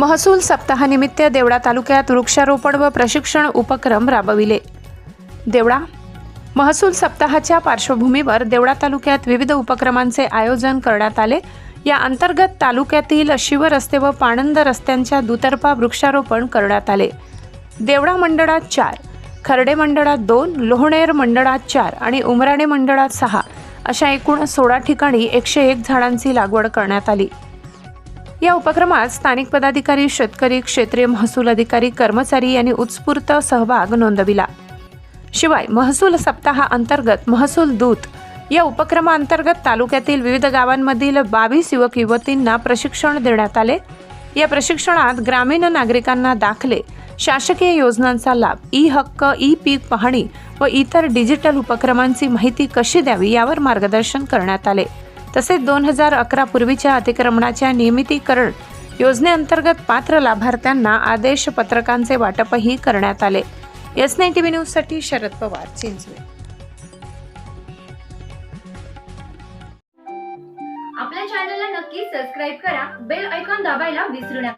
महसूल सप्ताहानिमित्त देवळा तालुक्यात वृक्षारोपण व प्रशिक्षण उपक्रम राबविले. देवळा महसूल सप्ताहाच्या पार्श्वभूमीवर देवळा तालुक्यात विविध उपक्रमांचे आयोजन करण्यात आले. या अंतर्गत तालुक्यातील शिवरस्ते व पाणंद रस्त्यांच्या दुतर्फा वृक्षारोपण करण्यात आले. देवळा मंडळात चार खर्डे मंडळात दोन लोहणेर मंडळात चार आणि उमराणे मंडळात सहा अशा एकूण सोळा ठिकाणी एकशे एक झाडांची लागवड करण्यात आली. या उपक्रमात स्थानिक पदाधिकारी शेतकरी क्षेत्रीय महसूल अधिकारी कर्मचारी यांनी उत्स्फूर्त सहभाग नोंदविला. शिवाय महसूल सप्ताहा अंतर्गत महसूल दूत या उपक्रमाअंतर्गत तालुक्यातील विविध गावांमधील बावीस युवक युवतींना प्रशिक्षण देण्यात आले. या प्रशिक्षणात ग्रामीण नागरिकांना दाखले शासकीय योजनांचा लाभ ई हक्क ई पीक पाहणी व इतर डिजिटल उपक्रमांची माहिती कशी द्यावी यावर मार्गदर्शन करण्यात आले. तसेच दोन हजार अकरा पूर्वीच्या अतिक्रमणाच्या नियमितीकरण योजनेअंतर्गत पात्र लाभार्थ्यांना आदेश पत्रकांचे वाटपही करण्यात आले. एस नाईन टी व्ही न्यूजसाठी शरद पवार चिंचवे. आपल्या चॅनलला नक्की सबस्क्राईब करा. बेल ऐकॉन दाबायला विसरू नका.